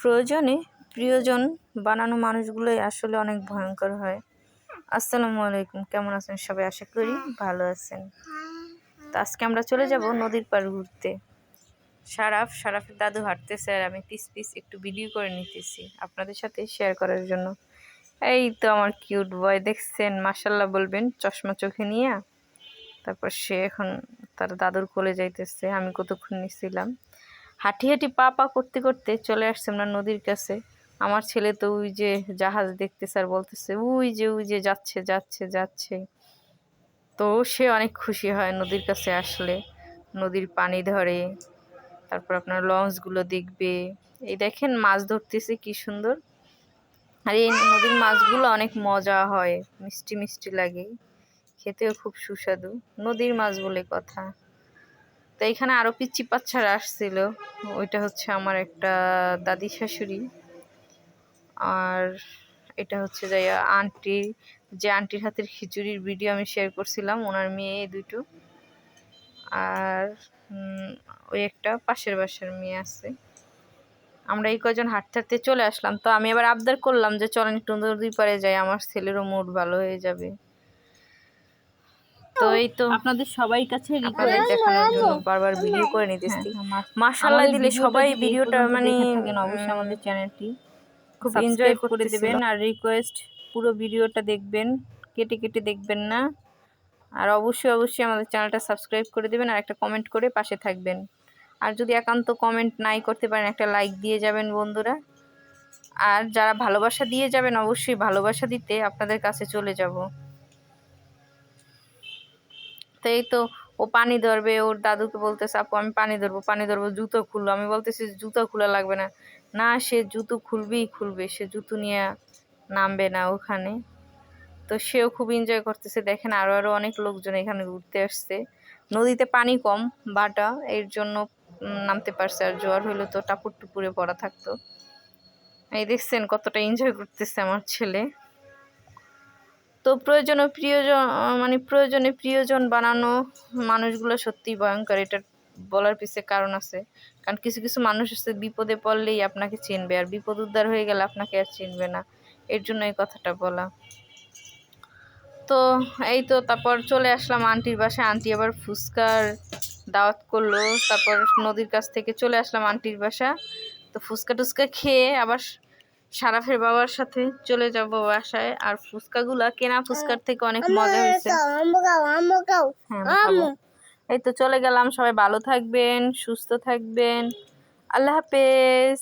প্রয়োজনে প্রিয়জন বানানো মানুষগুলোই আসলে অনেক ভয়ঙ্কর হয়। আসসালামু আলাইকুম, কেমন আছেন সবাই? আশা করি ভালো আছেন। তো আজকে আমরা চলে যাব নদীর পার ঘুরতে। সারাফ, সারাফের দাদু হাঁটতেছে আর আমি পিস পিস একটু ভিডিও করে নিতেছি আপনাদের সাথে শেয়ার করার জন্য। এই তো আমার কিউট বয় দেখছেন? মাসাল্লাহ বলবেন, চশমা চোখে নিয়ে। তারপর সে এখন তার দাদুর কোলে যাইতেছে, আমি কতক্ষণ নিছিলাম। হাঁটি হাঁটি পা পা করতে করতে চলে আসছে আমরা নদীর কাছে। আমার ছেলে তো ওই যে জাহাজ দেখতেছে আর বলতেছে, ওই যে ওই যে যাচ্ছে যাচ্ছে যাচ্ছে। তো সে অনেক খুশি হয় নদীর কাছে আসলে। নদীর পানি ধরে, তারপর আপনার লঞ্চগুলো দেখবে। এই দেখেন মাছ ধরতেছে কি সুন্দর। আর এই নদীর মাছগুলো অনেক মজা হয়, মিষ্টি মিষ্টি লাগে। খেতেও খুব সুস্বাদু। নদীর মাছ বলে কথা। তো এখানে আরও পিচ্ছি পাচ্ছারা আসছিল। ওইটা হচ্ছে আমার একটা দাদি শাশুড়ি। আর এটা হচ্ছে যাই আন্টির যে আন্টির হাতের খিচুড়ির ভিডিও আমি শেয়ার করছিলাম, ওনার মেয়ে এই দুটো আর ওই একটা পাশের বাসার মেয়ে আছে। আমরা এই কজন হাঁটতে হাঁটতে চলে আসলাম। তো আমি এবার আবদার করলাম যে, চলেন একটু দুই পারে যাই, আমার ছেলেরও মুড ভালো হয়ে যাবে। তো এই তো আপনাদের সবাই কাছে আপনাদের দেখানোর জন্য বারবার ভিডিও করে নিতেছি মাশাআল্লাহ দিলে সবাই ভিডিওটা মানে অবশ্যই আমাদের চ্যানেলটি খুব এনজয় করে দেবেন আর রিকোয়েস্ট পুরো ভিডিওটা দেখবেন কেটে কেটে দেখবেন না। আর অবশ্যই অবশ্যই আমাদের চ্যানেলটা সাবস্ক্রাইব করে দেবেন আর একটা কমেন্ট করে পাশে থাকবেন। আর যদি একান্ত কমেন্ট নাই করতে পারেন একটা লাইক দিয়ে যাবেন বন্ধুরা। আর যারা ভালোবাসা দিয়ে যাবেন অবশ্যই ভালোবাসা দিতে আপনাদের কাছে চলে যাব। এই তো ও পানি ধরবে, ওর দাদুকে বলতেছে, আপু, আমি পানি ধরবো পানি ধরবো, জুতো খুললো। আমি বলতেছি, জুতো খোলা লাগবে না। না, সে জুতো খুলবেই খুলবে, সে জুতো নিয়ে নামবে না ওখানে। তো সেও খুব এনজয় করতেছে। দেখেন আরও আরও অনেক লোকজন এখানে ঘুরতে আসছে। নদীতে পানি কম, বাটা, এর জন্য নামতে পারছে আর জোয়ার হইলে তো টাপুর টুপুরে পড়া থাকতো। এই দেখছেন কতটা এনজয় করতেছে আমার ছেলে। তো প্রয়োজন প্রিয়জন মানে প্রয়োজনে প্রিয়জন বানানো মানুষগুলো সত্যিই ভয়ঙ্কর, এটা বলার পিছে কারণ আছে। কারণ কিছু কিছু মানুষ আছে, বিপদে পড়লেই আপনাকে চিনবে, আর বিপদ উদ্ধার হয়ে গেলে আপনাকে আর চিনবে না। এর জন্য এই কথাটা বলা। তো এই তো তারপর চলে আসলাম আন্টির বাসায়। আন্টি আবার ফুচকার দাওয়াত করল। তারপর নদীর কাছ থেকে চলে আসলাম আন্টির বাসা তো ফুচকা টুচকা খেয়ে আবার সারাফের বাবার সাথে চলে যাব বাসায়। আর ফুচকাগুলা কেনা ফুচকার থেকে অনেক মজা হয়েছে। হ্যাঁ, এই তো চলে গেলাম সবাই ভালো থাকবেন সুস্থ থাকবেন। আল্লাহ হাফেজ।